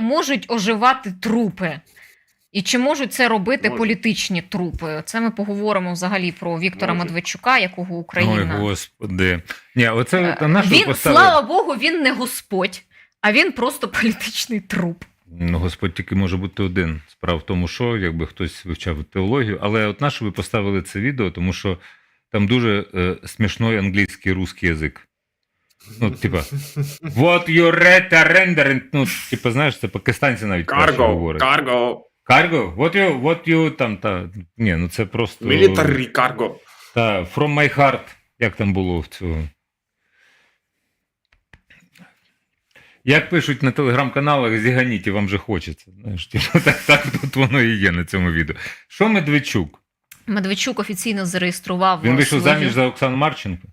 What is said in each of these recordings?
можуть оживати трупи? І чи можуть це робити Можуть. політичні трупи? Це ми поговоримо взагалі про Віктора Можуть. Медведчука, якого Ой, господи. Ні, оце Е, на він, поставили? слава Богу, він не Господь, а він просто політичний труп. Ну, Господь тільки може бути один. Справа в тому, що якби хтось вивчав теологію. Але от на що ви поставили це відео, тому що там дуже е, смішний англійський русський язик. Ну, типа, what you read rendering. Ну, типа, знаєш, це пакистанці навіть краще Карго, говорять. карго, Cargo? What you, what you там, та, ні, ну це просто... мілітарі карго. Та, from my heart, як там було в цього. Як пишуть на телеграм-каналах, зіганіть, і вам же хочеться. Знаєш, типу, так, так тут воно і є на цьому відео. Що Медведчук? Медведчук офіційно зареєстрував. Він вийшов свою- заміж за Оксану Марченко?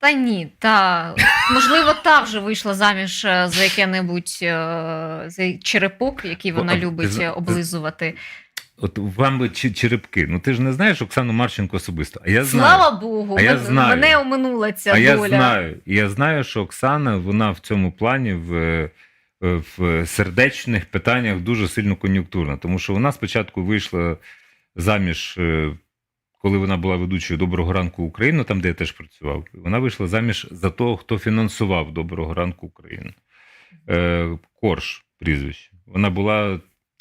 Та ні, та можливо, та вже вийшла заміж е, за яке-небудь е, за черепок, який вона любить облизувати. От вам би черепки. Ну ти ж не знаєш Оксану Марченко особисто. А я знаю. Слава Богу, А я знаю. мене оминула ця а доля. я знаю. І я знаю, що Оксана вона в цьому плані в, е, в сердечних питаннях дуже сильно кон'юнктурна. Тому що вона спочатку вийшла заміж, е, коли вона була ведучою Доброго ранку Україну, там, де я теж працював. Вона вийшла заміж за того, хто фінансував Доброго ранку Україну. Е, Корж прізвище. Вона була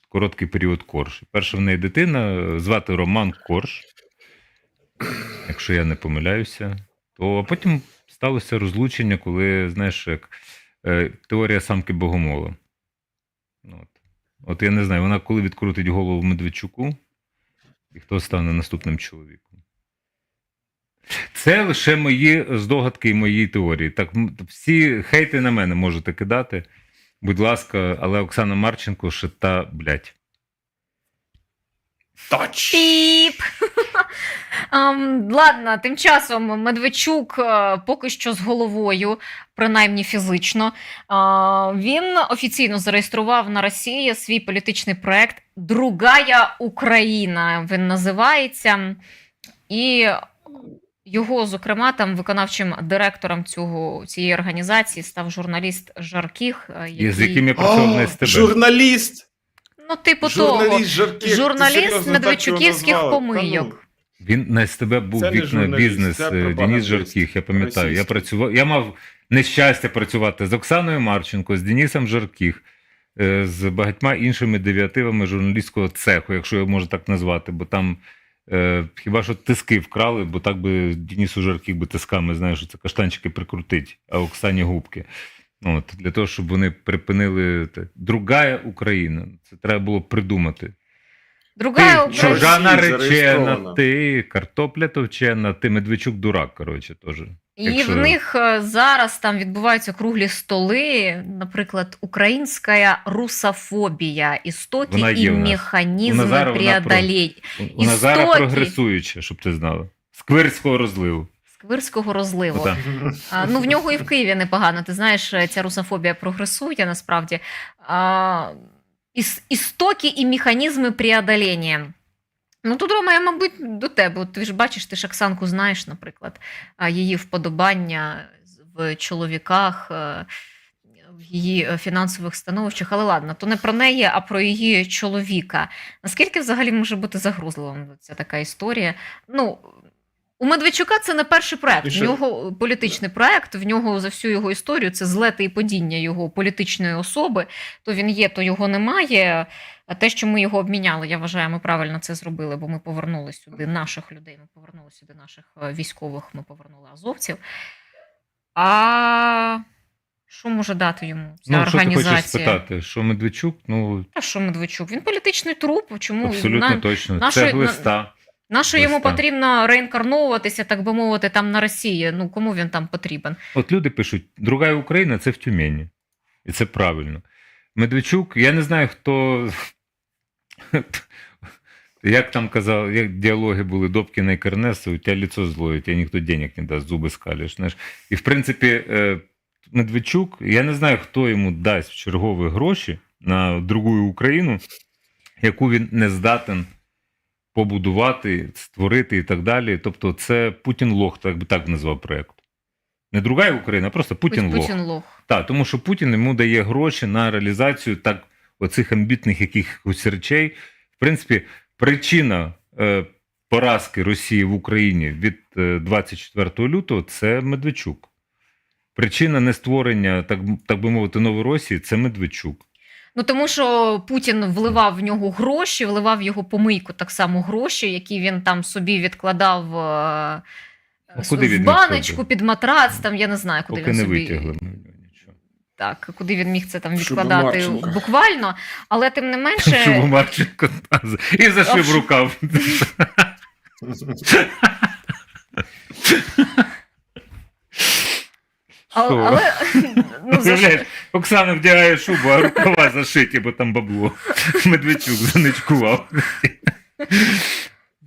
короткий період Корж. Перша в неї дитина е, звати Роман Корж. Якщо я не помиляюся, то потім сталося розлучення, коли, знаєш, як е, теорія самки Богомола. Ну, От. От я не знаю, вона коли відкрутить голову Медведчуку, і хто стане наступним чоловіком. Це лише мої здогадки і мої теорії. Так, всі хейти на мене можете кидати. Будь ласка, але Оксана Марченко ще та блядь. Тач. Піп. Ем, ладно, тим часом Медведчук е, поки що з головою, принаймні фізично. Е, він офіційно зареєстрував на Росії свій політичний проект Другая Україна. Він називається. І його, зокрема, там виконавчим директором цього, цієї організації став журналіст Жарких. е, І з яким я працював на О, СТБ. Журналіст. Ну, типу того. Журналіст Жарких. Ти Журналіст так медведчуківських назвав? помийок. Та ну. Він на СТБ був Це не вікна журналіст, бізнес це е, Деніс пропагандист Жарких, я пам'ятаю. Я російський. працював, я мав нещастя працювати з Оксаною Марченко, з Денісом Жарких, е, з багатьма іншими девіативами журналістського цеху, якщо я можу так назвати, бо там е, хіба що тиски вкрали, бо так би Денісу Жарких би тисками, знаєш, що це каштанчики прикрутить, а Оксані губки. Ну, От, для того, щоб вони припинили те. Другая Україна. Це треба було придумати. Другая Ти Україна. чужа Росії наречена, зареєстрована. ти картопля товчена, ти Медведчук дурак, коротше, теж. І Якщо- в них е, зараз там відбуваються круглі столи, наприклад, українська русофобія, істоки Вона і механізми Назара вона преодоління. У Назара Істоки. прогресуюча, щоб ти знала. Сквирського розливу. Сквирського розливу. А, ну, в нього і в Києві непогано. Ти знаєш, е, ця русофобія прогресує насправді. А, іс- істоки і механізми преодоління. Ну, тут, Рома, я, мабуть, до тебе. От Ти ж бачиш, ти ж Оксанку знаєш, наприклад, її вподобання в чоловіках, е, в її е, фінансових становищах. Але ладно, то не про неї, а про її чоловіка. Наскільки взагалі може бути загрозливим ця така історія? Ну, у Медведчука це не перший проект. В нього політичний проект, в нього за всю його історію це злети і падіння його політичної особи. То він є, то його немає. А те, що ми його обміняли, я вважаю, ми правильно це зробили, бо ми повернули сюди наших людей, ми повернули сюди наших е, військових, ми повернули азовців. А що може дати йому ця Ну, що ти організація? хочеш спитати? Що Медведчук? Ну, А що Медведчук? Він політичний труп. Чому абсолютно на, точно. нашої- Це глиста. На що йому Листа. потрібно реінкарновуватися, так би мовити, там на Росії? Ну кому він там потрібен? От люди пишуть, друга Україна це в Тюмені. І це правильно. Медведчук, я не знаю, хто. Як там казав, як діалоги були Добкіна і Кернеса, у тебе лицо злое, тебе ніхто денег не дасть, зуби скалиш. Знаєш. І в принципі, е, Медведчук, я не знаю, хто йому дасть чергові гроші на другу Україну, яку він не здатен побудувати, створити і так далі. Тобто, це Путін Лох, так би так назвав проєкт. Не другая Україна, а просто Путін лох. Путін лох. Так, тому що Путін йому дає гроші на реалізацію так оцих амбітних якихось речей. В принципі, причина е, поразки Росії в Україні від е, 24 лютого це Медведчук. Причина нестворення, так, так би мовити, Новоросії це Медведчук. Ну тому що Путін вливав в нього гроші, вливав в його помийку так само гроші, які він там собі відкладав е, куди в він баночку під матрац. Там я не знаю, куди Поки він не собі витягли. так, куди він міг це там відкладати буквально. Але тим не менше, Щоб Марченко і зашив рукав. але ну, Уявляєш, Оксана вдягає шубу, а рукава зашиті, бо там бабло. Медведчук заничкував.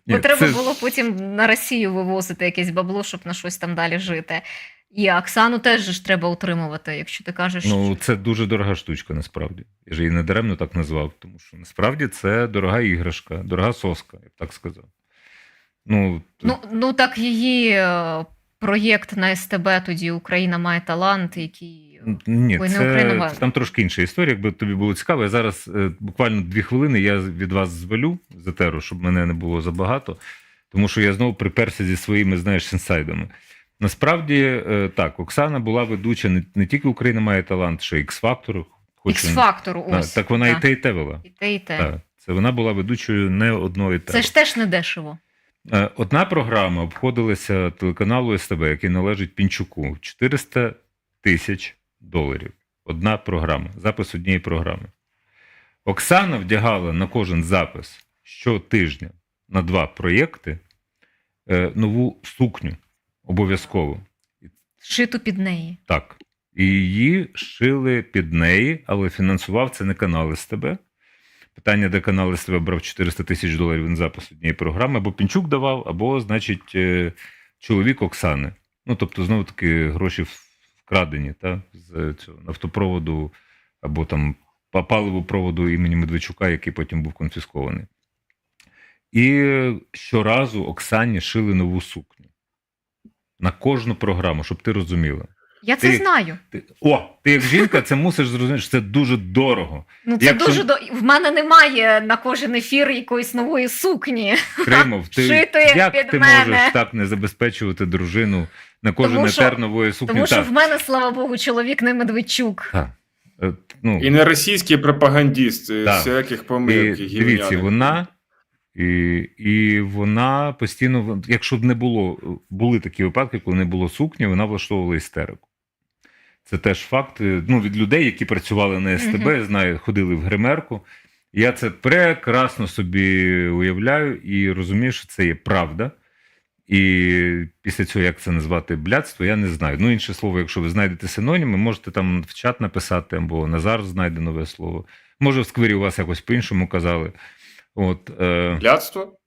Бо треба це- було потім на Росію вивозити якесь бабло, щоб на щось там далі жити. І Оксану теж ж треба утримувати, якщо ти кажеш, Ну, це дуже дорога штучка, насправді. Я ж її не даремно так назвав, тому що насправді це дорога іграшка, дорога соска, я б так сказав. Ну, ну, ну так її е, проєкт на СТБ тоді Україна має талант, який. Ні, Ой, це, там трошки інша історія. Якби тобі було цікаво, я зараз е, буквально дві хвилини я від вас звалю з етеру, щоб мене не було забагато, тому що я знову приперся зі своїми, знаєш, інсайдами. Насправді, е, так, Оксана була ведуча не, не тільки Україна має талант, ще й він- X-фактору, ось. так вона так. і те, і те вела. І те, і те. Так, це вона була ведучою не одної Це ж теж не дешево. Е, Одна програма обходилася телеканалу СТБ, який належить Пінчуку, 400 тисяч доларів. Одна програма, запис однієї програми. Оксана вдягала на кожен запис щотижня на два проєкти е, нову сукню обов'язково. Шиту під неї. Так. І її шили під неї, але фінансував це не канал СТБ. Питання, де канал СТБ брав 400 тисяч доларів на запис однієї програми, або Пінчук давав, або, значить, е, чоловік Оксани. Ну, тобто, знову таки, гроші вкрадені та, з цього нафтопроводу або там паливопроводу імені Медведчука, який потім був конфіскований. І щоразу Оксані шили нову сукню на кожну програму, щоб ти розуміла. Я це Ти- знаю. Ти, о, ти як жінка, це мусиш зрозуміти, що це дуже дорого. Ну це Якщо- дуже до в мене немає на кожен ефір якоїсь нової сукні. Кримов, ти Шити як під ти мене. можеш так не забезпечувати дружину на кожен Тому етер нової сукні? Тому що Так, в мене, слава Богу, чоловік не Медведчук. так. Е, Ну, І не російський пропагандіст Так. всяких помилок. і дивіться, вона. І, і вона постійно, якщо б не було, були такі випадки, коли не було сукні, вона влаштовувала істерику. Це теж факт ну, від людей, які працювали на СТБ, Мгм. знаю, ходили в гримерку. Я це прекрасно собі уявляю і розумію, що це є правда. І після цього, як це назвати блядство, я не знаю. Ну, інше слово, якщо ви знайдете синоніми, можете там в чат написати, або Назар знайде нове слово. Може, в сквері у вас якось по-іншому казали. От, е... Блядство?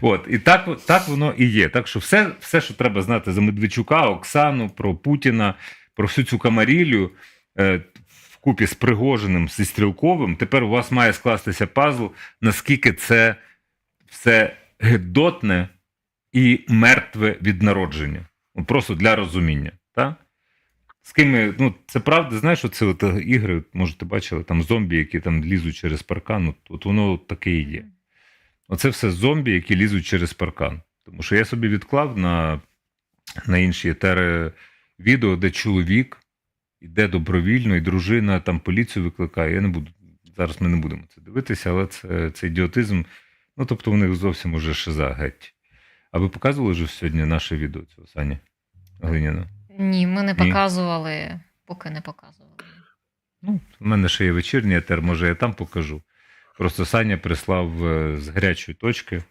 От, і так, так воно і є. Так що все, все, що треба знати за Медведчука, Оксану, про Путіна, про всю цю камарілю е, вкупі з Пригожиним, зі Стрілковим, тепер у вас має скластися пазл, наскільки це все гидотне і мертве від народження. Ну, Просто для розуміння. Так? З ким, ну, це правда, знаєш, от е, ігри, може, ти бачили, там зомбі, які там лізуть через паркан, от, от воно таке і є. Оце все зомбі, які лізуть через паркан. Тому що я собі відклав на, на інші етери відео, де чоловік іде добровільно, і дружина там поліцію викликає. Я не буду. Зараз ми не будемо це дивитися, але це, це ідіотизм. Ну, тобто, у них зовсім уже шиза геть. А ви показували вже сьогодні наше відео цього Сані Глиняна? Ні, ми не Ні. показували, поки не показували. Ну, у мене ще є вечірній етер, може, я там покажу. Просто Саня прислав е, з гарячої точки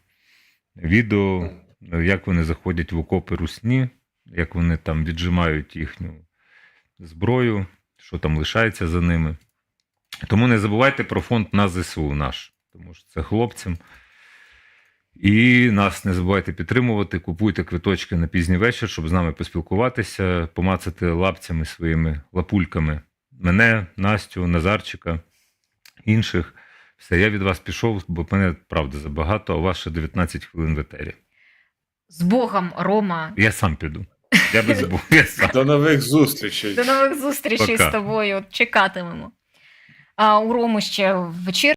відео, е, як вони заходять в окопи русні, як вони там віджимають їхню зброю, що там лишається за ними. Тому не забувайте про фонд на ЗСУ наш, тому що це хлопцям. І нас не забувайте підтримувати, купуйте квиточки на пізній вечір, щоб з нами поспілкуватися, помацати лапцями своїми лапульками. Мене, Настю, Назарчика, інших. Все, я від вас пішов, бо мене правда забагато, а у вас ще 19 хвилин в етері. З Богом, Рома. Я сам піду. Я без обов'язку. До нових зустрічей. До нових зустрічей Пока. з тобою. Чекатимемо. А у Рому ще вечір.